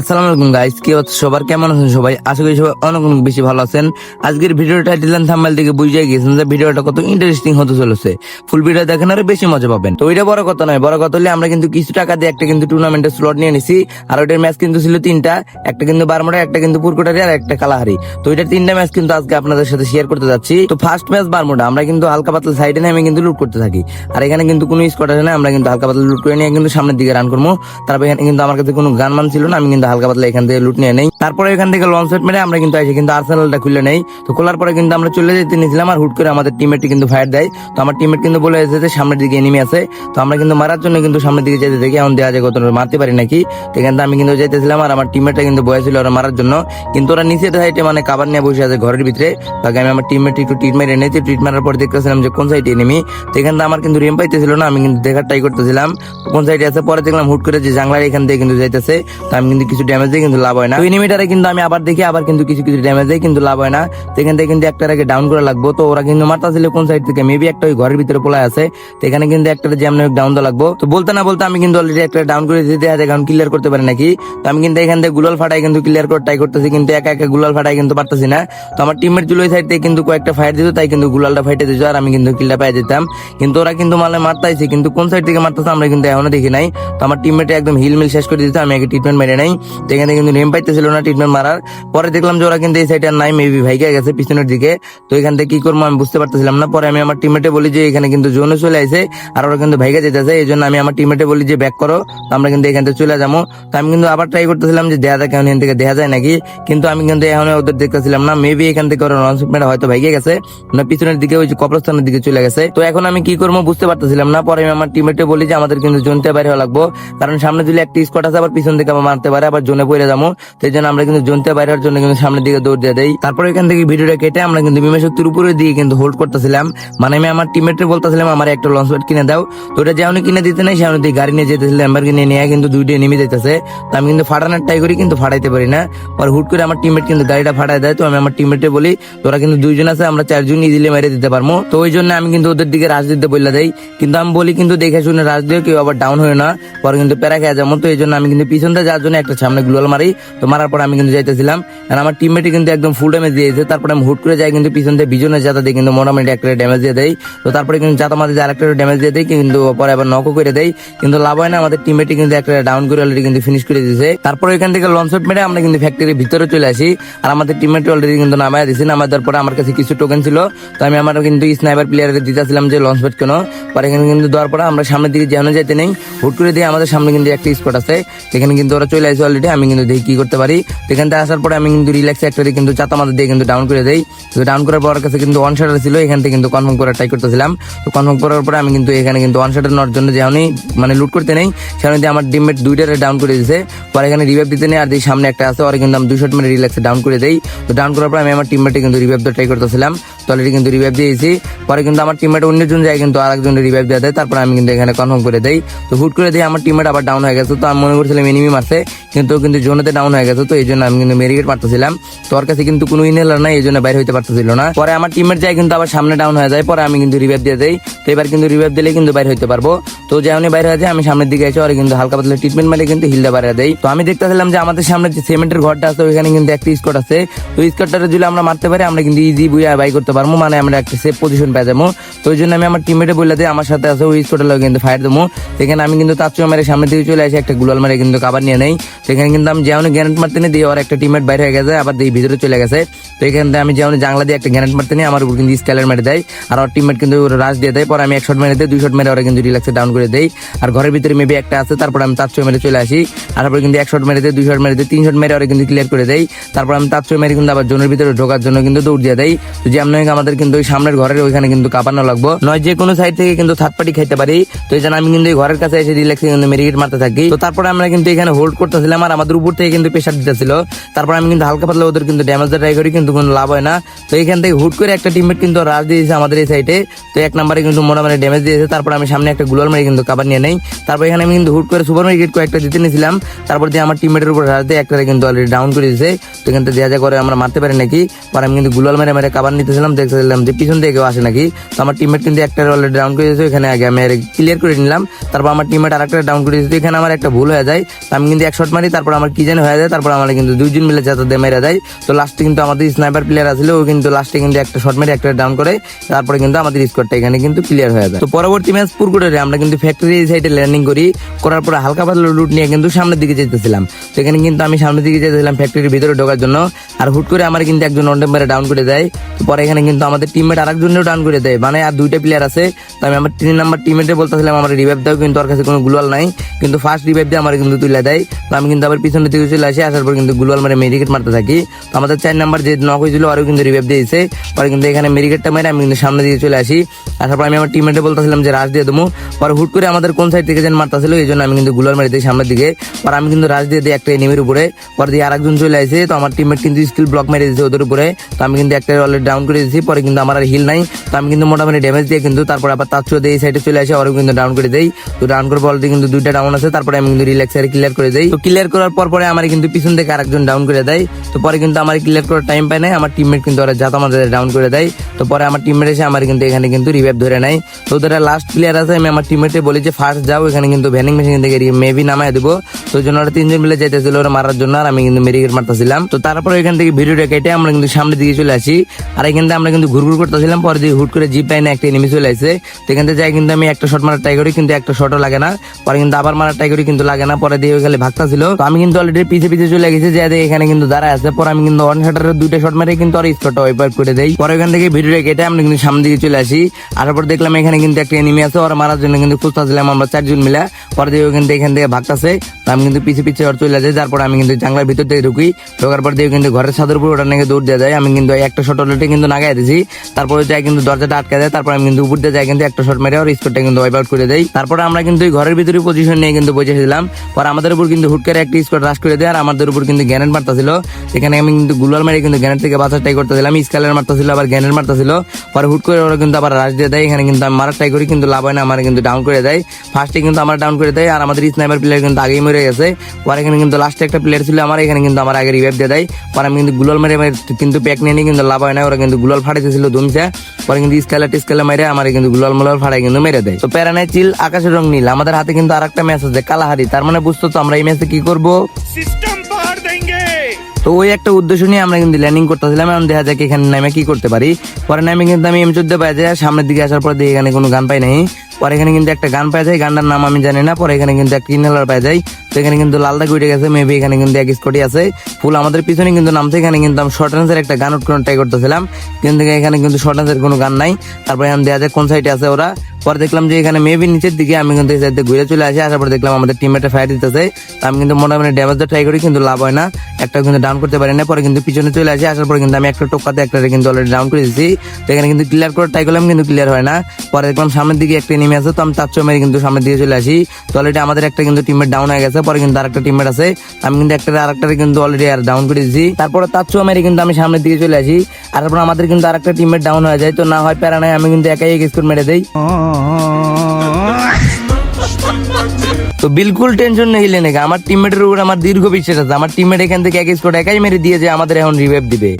আসসালামু আলাইকুম গাইস কি হচ্ছে সবার কেমন আছেন সবাই? আশা করি সবাই অনেক অনেক বেশি ভালো আছেন। আজকের থেকে বুঝে যে ভিডিওটা কত ইন্টারেস্টিং হতে চলেছে। ফুল ভিডিও দেখেন বেশি মজা পাবেন। তো বড় কথা নয়, বড় কথা হলে আমরা কিন্তু কিছু টাকা দিয়ে একটা কিন্তু টুর্নামেন্টের স্লট নিয়ে নিছি। আর ওইটার ম্যাচ কিন্তু ছিল তিনটা। একটা কিন্তু বারমোড়া, একটা কিন্তু পুরকুটারি, আর একটা কালাহারি। তো ওইটার তিনটা ম্যাচ কিন্তু আজকে আপনাদের সাথে শেয়ার করতে যাচ্ছি। তো ফার্স্ট ম্যাচ বারমোড়া। আমরা কিন্তু হালকা পাতলা সাইডে নেমে কিন্তু লুট করতে থাকি। আর এখানে কিন্তু কোনো আছে না। আমরা কিন্তু হালকা পাতলা লুট করে নিয়ে কিন্তু সামনের দিকে রান করব। তারপর এখানে কিন্তু আমার কাছে কোনো গান মান ছিল না। আমি কিন্তু হালকা পাতলা এখান থেকে লুট নিয়ে নেই। তারপরে এখান থেকে লঞ্চ সেট মেরে আমরা কিন্তু এসে কিন্তু আর্সেনালটা খুলে নেই। তো খোলার পরে কিন্তু আমরা চলে যেতে নিয়েছিলাম আর হুট করে আমাদের টিমমেটটি কিন্তু ফায়ার দেয়। তো আমার টিমমেট কিন্তু বলে এসেছে, সামনের দিকে এনিমি আছে। তো আমরা কিন্তু মারার জন্য কিন্তু সামনের দিকে যেতে দেখি, এখন দেওয়া যায় কত মারতে পারি নাকি? তো এখান থেকে আমি কিন্তু যেতেছিলাম আর আমার টিমমেটটা কিন্তু বয়েছিল ওরা মারার জন্য। কিন্তু ওরা নিচে সাইডে মানে কাবার নিয়ে বসে আছে ঘরের ভিতরে। তাকে আমি আমার টিমমেট একটু ট্রিট মেরে এনেছি ট্রিট মারার পর দেখতেছিলাম যে কোন সাইডে এনিমি তো এখান থেকে আমার কিন্তু রেম পাইতেছিল না, আমি কিন্তু দেখার ট্রাই করতেছিলাম। কোন সাইডে আছে? পরে দেখলাম হুট করে যে জাংলার এখান থেকে কিন্তু যাইতেছে। তো আমি কিন্তু কিছু ড্যামেজ দিয়ে কিন্তু লাভ হয় না। এনিমিটারে কিন্তু আমি আবার দেখি, আবার কিন্তু কিছু কিছু ড্যামেজ দিয়ে কিন্তু লাভ হয় না। তো এখান থেকে কিন্তু একটার আগে ডাউন করে লাগবো। তো ওরা কিন্তু মারতাছিল কোন সাইড থেকে? মেবি একটা ওই ঘরের ভিতরে পোলা আছে। তো এখানে কিন্তু একটা যে আমরা ডাউন দেওয়া লাগবো। তো বলতে না বলতে আমি কিন্তু অলরেডি একটা ডাউন করে দিতে হাতে কারণ ক্লিয়ার করতে পারি নাকি? তো আমি কিন্তু এখান থেকে গুলাল ফাটাই কিন্তু ক্লিয়ার করে ট্রাই করতেছি, কিন্তু একা একা গুলাল ফাটাই কিন্তু পারতেছি না। তো আমার টিমের জুলোই সাইড থেকে কিন্তু কয়েকটা ফায়ার দিত, তাই কিন্তু গুলালটা ফাইটে দিত, আর আমি কিন্তু কিলটা পাই দিতাম। কিন্তু ওরা কিন্তু মালে মারতাইছে, কিন্তু কোন সাইড থেকে মারতেছে আমরা কিন্তু এখনও দেখি নাই। তো আমার টিমমেটে একদম হিল মিল শেষ করে দিতে আমি আগে ট্রিটমেন্ট মেরে নাই। তো এখানে কিন্তু নেম পাইতেছিল না ট্রিটমেন্ট মারার। পরে দেখলাম যে ওরা কিন্তু এই সাইডে নাই মেবি ভাইকে গেছে পিছনের দিকে। তো এখান থেকে কি করব আমি বুঝতে পারতেছিলাম না। পরে আমি আমার টিমমেটে বলি যে, এখানে কিন্তু জোনে চলে আসে আর ওরা কিন্তু ভাইকে যেতেছে, এই জন্য আমি আমার টিমমেটে বলি যে ব্যাক করো আমরা কিন্তু এখান থেকে চলে যাব। তো আমি কিন্তু আবার ট্রাই করতেছিলাম যে দেখে এখান থেকে দেখা যায় নাকি? কিন্তু আমি কিন্তু এখন ওদের দেখতেছিলাম না। মেবি এখান থেকে ওরা মেরে হয়তো ভাইকে গেছে, না পিছনের দিকে, ওই যে কবরস্থানের দিকে চলে গেছে। তো এখন আমি কি করব বুঝতে পারতেছিলাম না। পরে আমি আমার টিমমেটে বলি যে, আমাদের কিন্তু জোনতে বাইরে লাগবো। কারণ সামনে দিলে একটা স্কট আছে, আবার পিছন আবার মারতে পারে। আবার জোনে পড়ে যাব। এই জন্য আমরা কিন্তু জোনতে বাইরে হওয়ার জন্য কিন্তু সামনের দিকে দৌড় দিয়ে দেই। তারপরে এখান থেকে ভিডিওটা কেটে আমরা কিন্তু বিমা শক্তির উপরে দিয়ে কিন্তু হোল্ড করতেছিলাম। মানে আমি আমার টিমমেটে বলতেছিলাম, আমার একটা লঞ্চ প্যাড কিনে দাও। তো ওটা যেমন কিনে দিতে নাই সেমন দিয়ে গাড়ি নিয়ে যেতেছিল এম্বার কিনে নিয়ে কিন্তু দুইটা নেমে যেতেছে। তো আমি কিন্তু ফাটানোর ট্রাই করি, কিন্তু ফাটাইতে পারি না। পর হুট করে আমার টিমমেট কিন্তু গাড়িটা ফাটাই দেয়। তো আমি আমার টিমমেটে বলি, তোরা কিন্তু দুইজন আছে, আমরা চারজন ইজিলি মেরে দিতে পারব। তো ওই জন্য আমি কিন্তু ওদের দিকে রাজ দিতে বললে দেই। কিন্তু আমি বলি, কিন্তু দেখে শুনে রাজ দিও, কেউ আবার ডাউন হয় না। পরে কিন্তু প্যারা খেয়ে যাব। তো এই জন্য আমি কিন্তু পিছন দিয়ে যাওয়ার জন্য একটা সামনে গ্লোয়াল মারি, তো মারার পর আমি কিন্তু যাইতেছিলাম। আর আমার টিমমেটে কিন্তু একদম ফুল ড্যামেজ দিয়েছে। তারপরে আমি হুট করে যাই কিন্তু পিছন দিয়ে বিজনের জাতা দিয়ে কিন্তু মোটামুটি একটা ড্যামেজ দিয়ে দেয় তো তারপরে কিন্তু জাতা মাঝে আরেকটা ড্যামেজ দিয়ে দেয় কিন্তু পরে আবার নকও করে দেয় কিন্তু লাভ হয় না, আমাদের টিমমেটে কিন্তু একটা ডাউন করে অলরেডি কিন্তু ফিনিশ করে দিয়েছে। তারপরে এখান থেকে লঞ্চ মেরে আমরা কিন্তু ফ্যাক্টরির ভিতরে চলে আসি। আর আমাদের টিমমেট অলরেডি কিন্তু নামায় দিয়েছে নামায় দেওয়ার পরে আমার কাছে কিছু টোকেন ছিল। তো আমি আমার কিন্তু স্নাইপার প্লেয়ারকে দিতেছিলাম যে লঞ্চ প্যাড কেন। পরে এখানে কিন্তু দেওয়ার পরে আমরা সামনের দিকে যেন যেতে নেই, হুট করে দিয়ে আমাদের সামনে কিন্তু একটা স্পট আছে। সেখানে কিন্তু ওরা চলে আসে অলরেডি আমি কিন্তু দেখি কি করতে পারি। সেখান থেকে আসার পরে আমি কিন্তু রিল্যাক্স একটা কিন্তু চাতা মাথা দিয়ে কিন্তু ডাউন করে দেই। তো ডাউন করার পর কাছে কিন্তু ওয়ান শাটার ছিল, এখান থেকে কিন্তু কনফার্ম করার ট্রাই করতেছিলাম। তো কনফার্ম করার পরে আমি কিন্তু এখানে কিন্তু ওয়ান শাটার নেওয়ার জন্য যেমনই মানে লুট করতে নেই সেখানে দিয়ে আমার টিমমেট দুইটারে ডাউন করে দিয়েছে পরে এখানে রিভাইভ দিতে নেই, আর দিয়ে সামনে একটা আছে, ওরা কিন্তু আমি দুই শট মেরে রিল্যাক্সে ডাউন করে দেই। তো ডাউন করার পর আমি আমার টিমমেটে কিন্তু রিভাইভ ট্রাই করতেছিলাম। তো অলরেডি কিন্তু রিভাইভ দিয়েছি। পরে কিন্তু আমার টিমমেট অন্যজন যায় কিন্তু আরেকজন রিভাইভ দেওয়া দেয়। তারপর আমি কিন্তু এখানে কনফার্ম করে দেই। তো হুট করে দিয়ে আমার টিমমেট আবার ডাউন হয়ে গেছে। তো আমি মনে করছিলাম এনিমি মারছে। কিন্তু কিন্তু জোনেতে ডাউন হয়ে গেছে, তো এই জন্য আমি কিন্তু মেরিগেট মারতেছিলাম তো ওর কাছে কিন্তু কোনো ইনহেলার নাই, এই জন্য বাইরে হইতে পারতেছিল না। পরে আমার টিমের যায় কিন্তু আবার সামনে ডাউন হয়ে যায়, পরে আমি কিন্তু রিভাইভ দিয়ে দেই। তো এবার কিন্তু রিভাইভ দিলে কিন্তু বাইরে হইতে পারব। তো যেমনই বাইরে হয়ে যায় আমি সামনের দিকে এসে ওরা কিন্তু হালকা পাতলা ট্রিটমেন্ট মারে কিন্তু হিলদা বাইরে দেই। তো আমি দেখতেছিলাম যে আমাদের সামনে যে সিমেন্টের ঘরটা আছে, ওইখানে কিন্তু একটা স্কট আছে। তো স্কটটা যদি আমরা মারতে পারি, আমরা কিন্তু ইজি বুয়া বাই করতে পারব মানে আমরা একটা সেফ পজিশন পেয়ে যাব। তো ওই জন্য আমি আমার টিমেটে বলে দিই, আমার সাথে আছে ওই স্কটের লোক কিন্তু ফায়ার দেবো। সেখানে আমি কিন্তু তার চুয়া মেরে সামনের দিকে চলে আসি, একটা গুলাল মারে কিন্তু কাবার নিয়ে নেই। সেখানে কিন্তু আমি যেমন গ্যানেট মারতে নিয়ে দিয়ে ওর একটা টিমেট বাইরে হয়ে গেছে, আবার দিয়ে ভিতরে চলে গেছে। তো এখান থেকে আমি যেমন জাংলা দিয়ে একটা গ্যানেট মারতে নিয়ে আমার উপর কিন্তু স্কেলার মেরে দেয়, আর ওর টিমমেট কিন্তু রাশ দিয়ে দেয়, পরে আমি এক শট মেরে দিই, দুই শট মেরে ওরা কিন্তু রিল্যাক্সে ডাউন করে দেই। আর ঘরের ভিতরে মেবি একটা আছে, তারপর আমি তার চুয়া মেরে চলে আসি, আর তারপরে কিন্তু এক শট মেরে দিই, দুই শট মেরে দিই, তিন শট মেরে ওরা কিন্তু ক্লিয়ার করে দেই। তারপর আমি তার চুয়া মেরে কিন্তু আবার জোনের ভিতরে ঢোকার জন্য কিন্তু দৌড় দিয়ে দেয় তো যেমন আমাদের কিন্তু ওই সামনের ঘরের ওইখানে কিন্তু কাঁপানো লাগবো। নয় যে কোনো সাইড থেকে কিন্তু থার্ড পার্টি খাইতে পারি। তো এই জন্য আমি কিন্তু ঘরের কাছে এসে রিল্যাক্সে কিন্তু মেরিগেট মারতে থাকি। তো তারপরে আমরা কিন্তু এখানে হোল্ড করতেছিলাম আর আমাদের উপর থেকে কিন্তু প্রেশার দিতে দিতেছিল। তারপর আমি কিন্তু হালকা পাতলা ওদের কিন্তু ড্যামেজ ট্রাই করি, কিন্তু কোনো লাভ হয় না। তো এখান থেকে হুট করে একটা টিমমেট কিন্তু রাশ দিয়েছে আমাদের এই সাইডে তো এক নম্বরে কিন্তু মোটামুটি ড্যামেজ দিয়েছে। তারপর আমি সামনে একটা গুলাল মেরে কিন্তু কাবার নিয়ে নেই। তারপর এখানে আমি কিন্তু হুট করে সুপার মার্কেট কয়েকটা দিতে নিয়েছিলাম। তারপর দিয়ে আমার টিমমেটের উপর রাশ দিয়ে একটা কিন্তু অলরেডি ডাউন করে দিয়েছে। তো এখান থেকে দেখা করে আমরা মারতে পারি নাকি? পরে আমি কিন্তু গুলাল মেরে মেরে কাবার নিতেছিলাম। দেখতেছিলাম যে পিছন থেকে কেউ আসে নাকি। তো আমার টিমমেট কিন্তু একটা অলরেডি ডাউন করে দিয়েছে। এখানে আগে আমি ক্লিয়ার করে নিলাম। তারপর আমার টিমমেট আরেকটা ডাউন করে দিয়েছে। এখানে আমার একটা ভুল হয়ে যায়। আমি কিন্তু এক শট মারি, তারপর আমার কি জানি হয়ে যায়, তারপর আমার কিন্তু দুইজন মিলে যাতে দিয়ে মেরে দেয়। তো লাস্টে কিন্তু আমাদের স্নাইপার প্লেয়ার আছিল, ও কিন্তু লাস্টে কিন্তু একটা শট মেরে, একটা ডাউন করে, তারপরে কিন্তু আমাদের স্কোরটা এখানে কিন্তু ক্লিয়ার হয়ে যায়। তো পরবর্তী ম্যাচ পুরকুটে আমরা কিন্তু ফ্যাক্টরি সাইডে ল্যান্ডিং করি, করার পরে হালকা পাতলা লুট নিয়ে কিন্তু সামনের দিকে যেতেছিলাম। তো এখানে কিন্তু আমি সামনের দিকে যেতেছিলাম ফ্যাক্টরির ভিতরে ঢোকার জন্য, আর হুট করে আমার কিন্তু একজন অন মেরে ডাউন করে দেয়। তো পরে এখানে কিন্তু আমাদের টিমমেট আরেকজনেও ডাউন করে দেয় মানে আর দুইটা প্লেয়ার আছে। তো আমি আমার তিন নাম্বার টিমমেটে বলতেছিলাম, আমার রিভাইভ দাও, কিন্তু ওর কাছে কোনো গুলাল নাই। কিন্তু ফার্স্ট রিভাইভ দিয়ে আমার কিন্তু তুলে দেয়। তো আমি কিন্তু আবার পিছনে থেকে চলে আসি, আসার পর কিন্তু গুলাল মারে মেডিকেট মারতে থাকি। তো আমাদের চার নাম্বার যে নক হয়েছিল, আরও কিন্তু রিভাইভ দিয়েছে। পরে কিন্তু এখানে মেডিকেটটা মেরে আমি কিন্তু সামনে দিকে চলে আসি। আসার পর আমি আমার টিমমেটে বলতেছিলাম যে, রাশ দিয়ে দেবো পরে হুট করে আমাদের কোন সাইড থেকে যেন মারতেছিল, এই জন্য আমি কিন্তু গুলাল মারি দিই সামনের দিকে। পরে আমি কিন্তু রাশ দিয়ে দিই একটা এনিমির উপরে। পরে দিয়ে আরেকজন চলে আসে। তো আমার টিমমেট কিন্তু স্কিল ব্লক মেরে দিয়েছে ওদের উপরে। তো আমি কিন্তু একটা অলরেডি ডাউন করে দিয়েছি। পরে কিন্তু আমার আর হিল নাই। তো আমি কিন্তু মোটামুটি ড্যামেজ দিয়ে কিন্তু তারপর আবার তার চোদ্দ এই সাইডে চলে আসে, আরও কিন্তু ডাউন করে দেই। তো ডাউন করে বলতে কিন্তু দুইটা ডাউন আছে। তারপরে আমি কিন্তু রিল্যাক্স ক্লিয়ার করে দেই। তো ক্লিয়ার করার পর পরে আমার কিন্তু পিছন থেকে আরেকজন ডাউন করে দেয়। তো পরে কিন্তু আমার ক্লিয়ার করার টাইম পায় নাই, আমার টিমমেট কিন্তু ওরা যাতে আমাদের ডাউন করে দেয়। তো পরে আমার টিমমেট এসে আমার কিন্তু এখানে কিন্তু রিভাইভ ধরে নেয়। তো ওদের লাস্ট প্লেয়ার আছে, আমি আমার টিমমেটে বলি যে ফার্স্ট যাও, এখানে কিন্তু ভ্যানিং মেশিন থেকে মেবি নামায় দেবো। তো ওই জন্য ওরা তিনজন মিলে যাইতেছিল, ওরা মারার জন্য, আর আমি কিন্তু মেরিকেট মারতেছিলাম। তো তারপর এখান থেকে ভিডিওটা কেটে আমরা কিন্তু সামনের দিকে চলে আসি। আর এখান থেকে আমরা কিন্তু ঘুরঘুর করতেছিলাম, পরে হুট করে জিপ লাইনে একটা এনিমি চলে আসে। তো এখান থেকে যাই কিন্তু আমি একটা শট মারার ট্রাই করি, কিন্তু একটা শটও লাগে না। পরে কিন্তু আবার মারার ট্রাই করি, কিন্তু লাগে না। পরে দিয়ে ওইখানে ভাগতা ছিল তো আমি কিন্তু অলরেডি পিছে পিছে চলে গেছি, যে এখানে কিন্তু দাঁড়ায় আছে। পরে আমি কিন্তু ওয়ান শাটারের দুইটা শট মেরে কিন্তু আর স্পটটা ওয়াইপ করে দেই। পরে এখান থেকে ভিডিওটা কেটে আমরা কিন্তু সামনের দিকে চলে আসি। আর পর দেখলাম এখানে কিন্তু একটা এনিমি আছে, ওরা মারার জন্য কিন্তু খুঁজতেছিলাম আমরা চারজন মিলে। পরে দিয়ে ওখান থেকে এখান থেকে ভাগতাছে। আমি কিন্তু পিছে পিছে ওর চলে যাই তারপর আমি কিন্তু জানলার ভিতর থেকে ঢুকি। ঢোকার পর দিয়ে কিন্তু ঘরের ছাদের উপর ওটা নাকি দৌড় দিয়ে যায়। আমি কিন্তু একটা শট অলরেডি কিন্তু নাগাই দিয়েছি তারপরে যাই কিন্তু দরজাটা আটকে দেয়। তারপর আমি কিন্তু উপর দিয়ে যাই কিন্তু একটা শট মেরে ওর স্পটটা কিন্তু ওয়াইপ আউট করে দেয় তারপরে আমরা কিন্তু ঘরের ভিতরে পজিশন নিয়ে কিন্তু বসেছিলাম পর আমাদের উপর কিন্তু হুট করে একটা স্কোয়াড রাশ করে দেয় আর আমাদের উপর কিন্তু গ্যানেট মারতেছিল। এখানে আমি কিন্তু মেরে কিন্তু গ্যানেট থেকে বাঁচার ট্রাই স্কালের আবার গ্যানেট পরে হুট করে ওরা কিন্তু আবার রাশ দিয়ে দেয়, এখানে কিন্তু আমি মারার ট্রাই করি, কিন্তু লাভ হয় না, আমার কিন্তু ডাউন করে দেয়। ফার্স্টে কিন্তু আমার ডাউন করে দেয়, আর আমাদের স্নাইপার প্লেয়ার কিন্তু আগেই মরে গেছে। পরে এখানে কিন্তু লাস্টে একটা প্লেয়ার ছিল আমার, এখানে কিন্তু আমার দিয়ে দেয়। পরে আমি কিন্তু গুলাল মেরে কিন্তু নিয়ে নিই, কিন্তু লাভ হয় না, ওরা কিন্তু গুলাল ফাটাইতেছিল পরে কিন্তু মেরে আমার কিন্তু গুলাল মুলাল কিন্তু মেরে দেয়। তো প্যারানাই চিল, আকাশের রং নীল, আমাদের হাতে কিন্তু আর একটা ম্যাচ আছে, কালাহারি। তার মানে বুঝতো তো আমরা এই ম্যাচে কি করব। তো ওই একটা উদ্দেশ্য নিয়ে আমরা কিন্তু ল্যান্ডিং করতেছিলাম এখন দেখা যাক এখানে নামে কি করতে পারি। পরে নামে কিন্তু আমি এম চোদ্দ পাই যাই সামনের দিকে আসার পর এখানে কোনো গান পাই নাই। পরে এখানে কিন্তু একটা গান পাই যায় গানটার নাম আমি জানি না পরে এখানে কিন্তু একটা ইনহেলার পাই যাই তো এখানে কিন্তু লালদা গুইটে গেছে মেবি এখানে কিন্তু এক স্কটি আছে। ফুল আমাদের পিছনে কিন্তু নামছে এখানে কিন্তু আমি শর্ট রেঞ্জের একটা গান উঠ ট্রাই করতেছিলাম। কিন্তু এখানে কিন্তু শর্ট রেঞ্জের কোনো গান নাই। তারপরে এখন দেখা যায় কোন সাইডে আছে ওরা। পরে দেখলাম যে এখানে মেবি নিচের দিকে আমি কিন্তু ঘুরে চলে আসি, আসার পর দেখলাম আমাদের টিম টিমমেটে ফায়ার দিতেছে। আমি কিন্তু মোটামুটি ড্যামেজ ট্রাই করি, কিন্তু লাভ হয় না। একটা কিন্তু ডাউন করতে পারি না, পরে কিন্তু পিছনে চলে আসি, আসার পর কিন্তু আমি একটা টোকাতে একটা কিন্তু অলরেডি ডাউন করে দিচ্ছি তো এখানে কিন্তু ক্লিয়ার করে ট্রাই করলাম, কিন্তু ক্লিয়ার হয় না। পরে দেখলাম সামনের দিকে একটা নেমে আছে, তো আমি তার মেরে কিন্তু সামনের দিকে চলে আসি। তো অলরেডি আমাদের একটা কিন্তু টিমমেট ডাউন হয়ে গেছে, পরে কিন্তু আরেকটা টিমমেট আছে। আমি কিন্তু একটা আরেকটা কিন্তু অলরেডি আর ডাউন করে দিচ্ছি তারপরে তার মেরে কিন্তু আমি সামনের দিকে চলে আসি। আর তারপর আমাদের কিন্তু আরেকটা টিমমেট ডাউন হয়ে যায়, তো না হয় প্যারা নাই, আমি কিন্তু একাই এক স্কোর মেরে দেই। তো বিলকুল টেনশন নেই নাকি? আমার টিমমেটের উপর আমার দীর্ঘ বিশ্বাস আছে। আমার টিমমেট এখান থেকে এক স্কোর একাই মেরে দিয়ে যে আমাদের এখন রিভাইভ দিবে।